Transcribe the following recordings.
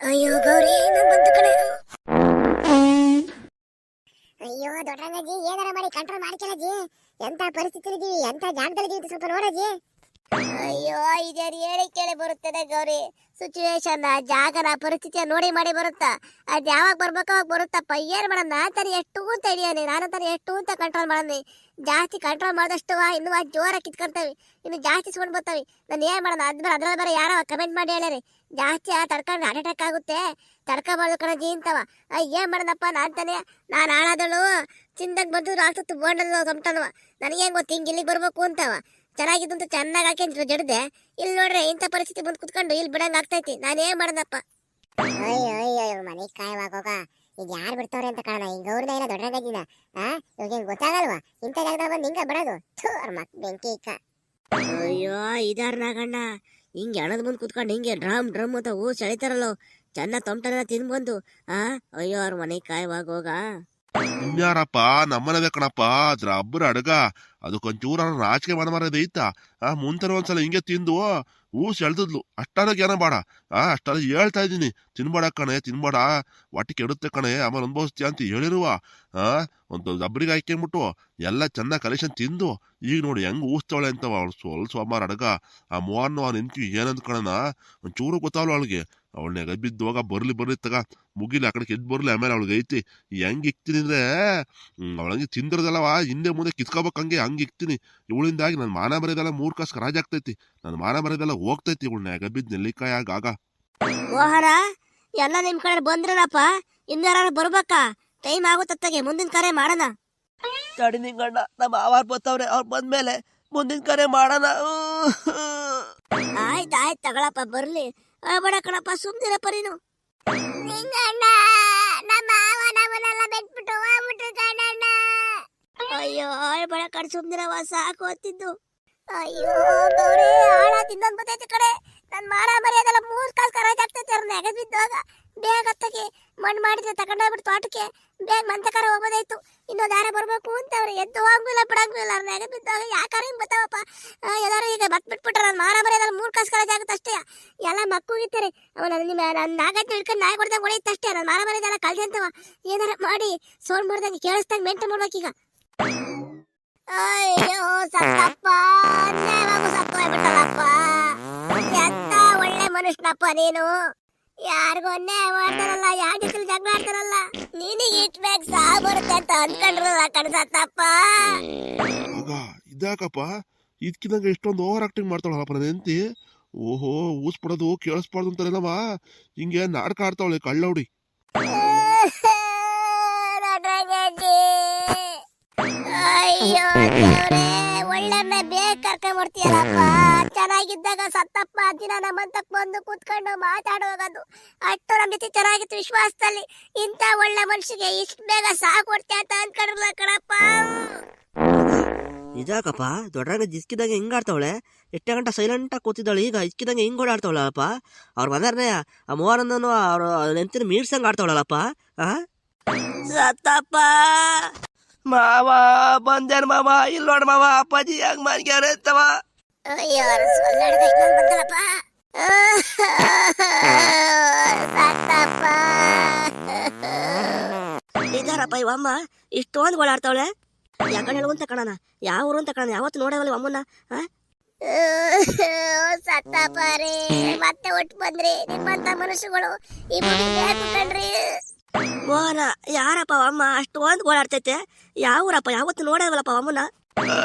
ಅಯ್ಯೋ ಗೌರಿ ನಾನ್ ಬಂತು ಕಣೆ. ಅಯ್ಯೋ ದೊಡ್ಡಣ್ಣಜಿ ಏನಾರ ಮಾಡಿ ಕಂಟ್ರೋಲ್ ಮಾಡ್ಕೊಳ್ಳಜಿ ಎಂತ ಪರಿಸ್ಥಿತಿ ಇದೀವಿ ಎಂತ ಜಾಗದಲ್ಲಿ ಸ್ವಲ್ಪ ನೋಡಜಿ ಅಯ್ಯೋ, ಇದ್ಯಾರು ಹೇಳಿ ಕೇಳಿ ಬರುತ್ತದೆ ಗೌರಿ? ಸಿಚುವೇಶನ್ ಜಾಗನ ಪರಿಸ್ಥಿತಿಯ ನೋಡಿ ಮಾಡಿ ಬರುತ್ತಾ? ಅದು ಯಾವಾಗ ಬರ್ಬೇಕು ಅವಾಗ ಬರುತ್ತಪ್ಪ. ಏನು ಮಾಡೋಣ? ನಾನ್ ತಾನೇ ಎಷ್ಟು ಅಂತ ಹಿಡಿಯೋನಿ ನಾನು ತಾನೇ ಎಷ್ಟು ಅಂತ ಕಂಟ್ರೋಲ್ ಮಾಡೋನಿ ಜಾಸ್ತಿ ಕಂಟ್ರೋಲ್ ಮಾಡಿದಷ್ಟು ಇನ್ನೂ ಆ ಜೋರ ಕಿತ್ಕೊಂತೇವೆ. ಇನ್ನು ಜಾಸ್ತಿ ಸುಗೊಂಡು ಬರ್ತಾವೆ. ನಾನು ಏನು ಮಾಡೋಣ? ಅದ್ಮೇಲೆ ಅದ್ರಲ್ಲಿ ಬೇರೆ ಯಾರೋ ಕಮೆಂಟ್ ಮಾಡಿ ಹೇಳಿರಿ ಜಾಸ್ತಿ ಆ ತಡ್ಕೊಂಡು ಹಾರ್ಟ್ ಅಟ್ಯಾಕ್ ಆಗುತ್ತೆ. ತಡ್ಕೊಬಾರ್ದು ಕಣಜಿ ಅಂತವ. ಏನು ಮಾಡೋಣಪ್ಪ? ನಾನು ತಾನೇ, ನಾನು ಹಾಳಾದಳು. ಚಿಂದಾಗ ಬಂದಿದ್ರು ಆಗ್ತಿತ್ತು ಬೋಂಡದ ಸೊಂಟನವ ನನಗೆ ಹೆಂಗ್ ಗೊತ್ತು? ಹಿಂಗೆ ಇಲ್ಲಿಗೆ ಬರ್ಬೇಕು ಅಂತವ. ಚೆನ್ನಾಗಿದ್ದು ಅಂತ ಚೆನ್ನಾಗಿ ಹಾಕಿ ಜಡ್ದೆ. ಇಲ್ಲಿ ನೋಡ್ರೆ ಇಂಥ ಪರಿಸ್ಥಿತಿ ಬಂದು ಕುತ್ಕೊಂಡು ಇಲ್ಲಿ ಬಿಡಂಗ್ ಆಗ್ತೈತಿ. ನಾನು ಏನ್ ಮಾಡೋಣಪ್ಪ ಅಯ್ಯೋ ಅಯ್ಯೋ ಮನೆ ಕಾಯವಾಗೋಗ ಈಗ ಯಾರು ಬಿಡ್ತಾವ್ರೆ ಅಂತ ಕಾರಣ ಈ ಗೌರಿನ ಏನೋ ದೊಡ್ಡದಾಗಿದ್ದ ಆ? ಇವಾಗ ಹೆಂಗ್ ಗೊತ್ತಾಗಲ್ವಾ? ಇಂಥ ಜಾಗದಾಗ ಬಂದು ಹಿಂಗ ಬಿಡೋದು. ಥೂ ಅವ್ರ ಮಕ್ ಬೆಂಕಿ ಇಕ್ಕ ಅಯ್ಯೋ ಇದಾರ ನಾಗಣ್ಣ. ಹಿಂಗೆ ಹಣದ ಬಂದು ಕುತ್ಕೊಂಡು ಹಿಂಗೆ ಡ್ರಮ್ ಡ್ರಮ್ ಅಂತ ಹೂ ಸೆಳಿತಾರಲ್ಲೋ. ಚೆನ್ನ ತೊಂಟನೆಲ್ಲ ತಿನ್ಬಂದು. ಬಂದು ಆ? ಅಯ್ಯೋ ಅವ್ರ ಮನೆ ಕಾಯುವಾಗ ಹೋಗ ಇನ್ಯಾರಪ್ಪ? ನಮ್ಮನೆ ಕಣಪ್ಪ. ಅದ್ರ ಅಬ್ಬರ ಅಡಗ. ಅದಕ್ಕೊಂಚೂರ ರಾಜಕೀಯ ಮನ ಮರದ ಇತ್ತ? ಆ ಮುಂತನ ಒಂದ್ಸಲ ಹಿಂಗೆ ತಿಂದು ಊಸ್ ಎಳ್ದಿದ್ಲು. ಅಷ್ಟಾರ ಜ್ಞಾನ ಬೇಡ. ಆ ಅಷ್ಟಾರ ಹೇಳ್ತಾ ಇದ್ದೀನಿ. ತಿನ್ಬೇಡ ಕಣೆ, ತಿನ್ಬೇಡ. ಒಟ್ಟಿ ಕೆಡುತ್ತೆ ಕಣೆ, ಆಮೇಲೆ ಅನುಭವಿಸ್ತೀಯ ಅಂತ ಹೇಳಿರುವ, ಆ, ಒಂದು ದಬ್ಬರಿಗೆ ಹಾಕೊಂಬಿಟ್ಟು ಎಲ್ಲ ಚೆನ್ನಾಗಿ ಕಲೆಕ್ಷನ್ ತಿಂದು, ಈಗ ನೋಡಿ ಹೆಂಗ್ ಊಸ್ತವಳೆ ಅಂತವ ಅವಳು ಸೋಲ್ ಸೋಮಾರ ಅಡಗ ಆ ಮೋಹನ್ ಅವ್ನು ನಿಂತು ಏನಂತ ಕಣನ ಒಂಚೂರು ಗೊತ್ತಾವಲ್ಲ ಅವಳಿಗೆ. ಅವಳನ್ನ ಬಿದ್ದುವಾಗ ಬರ್ಲಿ ಬರ್ಲಿ ತಗ. ಮುಗಿಲಿ ಆ ಕಡೆ ಎದ್ದು ಬರ್ಲಿ ಆಮೇಲೆ ಅವಳಿಗೆ ಐತಿ. ಹೆಂಗ್ ಇಕ್ತೀನಿ ಅಂದ್ರೆ ಅವಳಂಗೆ ತಿಂದ್ರದಲ್ಲವ? ಹಿಂದೆ ಮುಂದೆ ಕಿತ್ಕೋಬೇಕು ಹಂಗೆ ಹಂಗೆ ಇಕ್ತೀನಿ. ಇವಳಿಂದಾಗಿ ನನ್ನ ಮಾನ ಬರೋದೆಲ್ಲ ಮೂರು ಕಾಸು ರಾಜಾಗ್ತೈತಿ ನನ್ನ ಮಾನ ಬರೋದೆಲ್ಲ ಹೋಗ್ತೈತಿ. ಇವಳನ್ನ ಗಬ್ಬಿದ್ ನೆಲ್ಲಿಕಾಯ ಆಗ. ಓಹರ ಎಲ್ಲ ನಿಮ್ ಕಡೆ ಬಂದ್ರಲ್ಲಪ್ಪ? ಇನ್ಯಾರು ಬರ್ಬೇಕಾ? ಟೈಮ್ ಆಗುತ್ತತ್ತಾಗೆ ಮುಂದಿನ ಕರೆ ಮಾಡೋಣ. ತಡಿ ನಿಂಗಣ್ಣ ನಮ್ಮ ಆವಾರ್ ಬರ್ತಾವ್ರೆ ಅವ್ರು ಬಂದ್ಮೇಲೆ ಮುಂದಿನ ಕರೆ ಮಾಡೋಣ. ಆಯ್ತು ಆಯ್ತು ತಗೊಳಪ್ಪ ಬರ್ಲಿ. ಬೇಡ ಕಣಪ್ಪ ಸುಮ್ನಿರಪ್ಪ ನೀನು. ಅಯ್ಯೋ ಬೇಡ ಕಣ್ ಸುಮ್ನಿರವ ಸಾಕು ಅಂತಿದ್ದು. ಅಯ್ಯೋ, ಗೌರಿ ಆಳ ತಿಂದನ್ ಬತ್ತೈತಿ ಕಡೆ ನನ್ ಮಾರ ಮರ್ಯಾದೆಲ್ಲ ಮೂರ್ ಕಾಲ್ ಕರಾಜ್ ಆಗ್ತೈತಿ ಅವ್ರ ನೆಗದ್ ಬಿದ್ದಾಗ ಬೇಗ ಹತ್ತಕ್ಕೆ ಮಣ್ಣು ಮಾಡಿದ್ರೆ ತಗೊಂಡೋಗ್ಬಿಟ್ಟು ತೋಟಕ್ಕೆ. ಬೇಗ ಮಂತಕರ ಹೋಗೋದಾಯ್ತು. ಇನ್ನೊಂದು ಯಾರ ಬರಬೇಕು ಅಂತ ಅವ್ರು ಎದ್ದು ಹೋಗಂಗಿಲ್ಲ ಬಿಡಂಗಿಲ್ಲ ಅವ್ರ ನೆಗದ್ ಬಿದ್ದಾಗ ಯಾಕಾರ ಹಿಂಗೆ ಬತ್ತಾವಪ್ಪ ಎಲ್ಲರೂ ಈಗ ಬತ್ ಬಿಟ್ಬಿಟ್ರ ನನ್ ಮಾರ ಮರ್ಯಾದೆಲ್ಲ ಮೂರ್ ಕಾಸ್ ಕರಾಜ್ ಆಗುತ್ತೆ ಅಷ್ಟೇ. ಎಲ್ಲ ಮಕ್ಕಳಿರ್ತಾರೆ ಅವನ ನಿಮ್ಮ ನನ್ನ ನಾಗತ್ತೆ ಹಿಡ್ಕೊಂಡು ನಾಯಿ ಹೊಡೆದಾಗ ಹೊಡೆಯುತ್ತೆ ಅಷ್ಟೇ. ನನ್ನ ಮಾರ ಮರ್ಯಾದೆಲ್ಲ ಕಳ್ದೆ ಅಂತವ. ಏನಾರ ಮಾಡಿ, ಸೋನ್ ಮಾಡ್ದಂಗೆ ಕೇಳಿಸ್ದಂಗೆ ಮಾಡ್ಬೇಕು ಮಾಡ್ಬೇಕೀಗ. ಅಯ್ಯೋ ಸತ್ತಪ್ಪ. ಅನ್ಯಾಯವಾಗೂ ಎಂತ ಒಳ್ಳೆ ಮನುಷ್ಯನಪ್ಪ ನೀನು. ಯಾರಿಗೂ ಅನ್ಯಾಯ ಮಾಡ್ತಾರಲ್ಲ ಯಾರ ಜೊತೆ ಜಗಳ ಆಡ್ತಾರಲ್ಲ. ನಿನಗೆ ಇಟ್ಬೇಕು ಸಾ ಬರುತ್ತೆ ಅಂತ ಅನ್ಕೊಂಡ್ರಲ್ಲ ಕಣ್ ಸತ್ತಪ್ಪ. ಇದಾಕಪ್ಪ ಇದಕ್ಕಿದಂಗ ಎಷ್ಟೊಂದು ಓವರ್ ಆಕ್ಟಿಂಗ್ ಮಾಡ್ತಾಳಪ್ಪ ನನ್ನ ಹೆಂಡತಿ? ಓಹೋ ಊಸ್ ಪಡೋದು ಕೇಳಿಸ್ಬಾರ್ದು ಅಂತಾರೇನವ ಹಿಂಗೆ ನಾಟಕ ಆಡ್ತಾವಳೆ ಕಳ್ಳೌಡಿ. ಅಯ್ಯೋ ದೇವ್ರೇ, ಒಳ್ಳೆನ್ನ ಬೇಗ ಕರ್ಕೊಂಡ್ ಬರ್ತೀಯಲ್ಲಪ್ಪ. ಚೆನ್ನಾಗಿದ್ದಾಗ ಸತ್ತಪ್ಪ ದಿನ ನಮ್ಮಂತಕ್ ಬಂದು ಕೂತ್ಕೊಂಡು ಮಾತಾಡೋಗದು ಅಷ್ಟು ನಮ್ಮ ಜೊತೆ ಚೆನ್ನಾಗಿತ್ತು ವಿಶ್ವಾಸದಲ್ಲಿ. ಇಂಥ ಒಳ್ಳೆ ಮನುಷ್ಯಗೆ ಇಷ್ಟು ಬೇಗ ಸಾಕು ಕೊಡ್ತೀಯ ಅಂತ ಅನ್ಕೊಂಡಿರ್ಲ ಕಣಪ್ಪ. ನಿಜಾಕಪ್ಪ ದೊಡ್ಡರಾಗ ಜಿಸ್ಕಿದಾಗ ಹಿಂಗ್ ಆಡ್ತಾವಳೆ? ಎಷ್ಟೇ ಗಂಟ ಸೈಲೆಂಟ್ ಆಗಿ ಕೂತಿದ್ದಾಳೆ ಈಗ ಇಸ್ಕಿದಂಗೆ ಹಿಂಗ್ ಓಡಾಡ್ತಾವಳಪ್ಪ ಅವ್ರ ಬಂದಾರನೇ ಆ ಮೂವರನ್ನು ಅವ್ರ ನೆಂತಿನ ಮೀರ್ಸಂಗ್ ಆಡ್ತಾವಳಲ್ಲಪ್ಪ? ಆ? ಸತ್ತಪ್ಪ! ಮಾವ ಬಂದೇನ್ ಮಾವ? ಇಲ್ ನೋಡ್ ಮಾವ ಅಪ್ಪಾಜಿ ಹೆಂಗ್ ಬಂತಲ್ಲಪ್ಪ ಸತ್ತಪ್ಪ ಇದಾರಪ್ಪ ಇವಮ್ಮ ಇಷ್ಟೊಂದು ಓಡಾಡ್ತಾವಳೆ. ಯಾಕಂದ್ರೆ ಹೇಳುವಂತ ಕಣನ ಯಾವ ಊರು ಅಂತ ಕಣ ಯಾವತ್ತು ನೋಡವಲ್ಲ ಅಮ್ಮನ್ನ ಸತ್ತಪ್ಪ ರೀ ಮತ್ತೆ ಒಟ್ಟು ಬಂದ್ರಿ ನಿಮ್ಮಂತ ಮನುಷ್ಯಗಳು ಈ ಭೂಮಿ ಮೋಹನ ಯಾರಪ್ಪ ಅಮ್ಮ ಅಷ್ಟೊಂದು ಓಡಾಡ್ತೈತೆ? ಯಾವ ಊರಪ್ಪ? ಯಾವತ್ತು ನೋಡಲ್ವಲ್ಲಪ್ಪ ಅಮ್ಮನ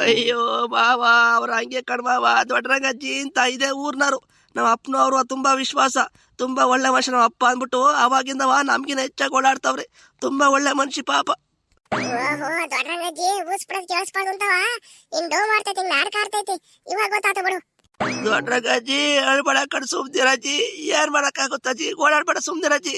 ಅಯ್ಯೋ ಮಾವ ಅವ್ರ ಹಂಗೆ ಕಣ್ಮಾವ ದೊಡ್ಡರಂಗಜ್ಜಿ ಅಂತ ಇದೆ ಊರ್ನವರು. ನಮ್ಮ ಅಪ್ಪನವರು ತುಂಬಾ ವಿಶ್ವಾಸ. ತುಂಬಾ ಒಳ್ಳೆ ಮನುಷ್ಯ ನಮ್ಮ ಅಪ್ಪ ಅಂದ್ಬಿಟ್ಟು ಅವಾಗಿಂದವ ನಮ್ಗಿನ ಹೆಚ್ಚಾಗಿ ಓಡಾಡ್ತಾವ್ರಿ. ತುಂಬಾ ಒಳ್ಳೆ ಮನುಷ್ಯ ಪಾಪ. ಓಹೋ ದೊಡ್ಡರಂಗಜ್ಜಿ ಊಸ್ ಬಿಡೋದ್ ಕೇಳಿಸ್ಬಾರ್ದು ಅಂತವ? ಇನ್ ಡೋ ಮಾಡ್ತೈತಿ ಹಿಂಗ್ ನಾಟಕ ಆಡ್ತೈತಿ ಇವಾಗ ಗೊತ್ತಾತ ಬಿಡು. ದೊಡ್ಡರಂಗಜ್ಜಿ ಅಳ್ಬೇಡ ಕಣ್ ಸುಮ್ದಿರಜ್ಜಿ ಏನ್ ಮಾಡಕ್ಕಾಗುತ್ತಜ್ಜಿ ಓಡಾಡ್ಬೇಡ ಸುಮ್ದಿರಜ್ಜಿ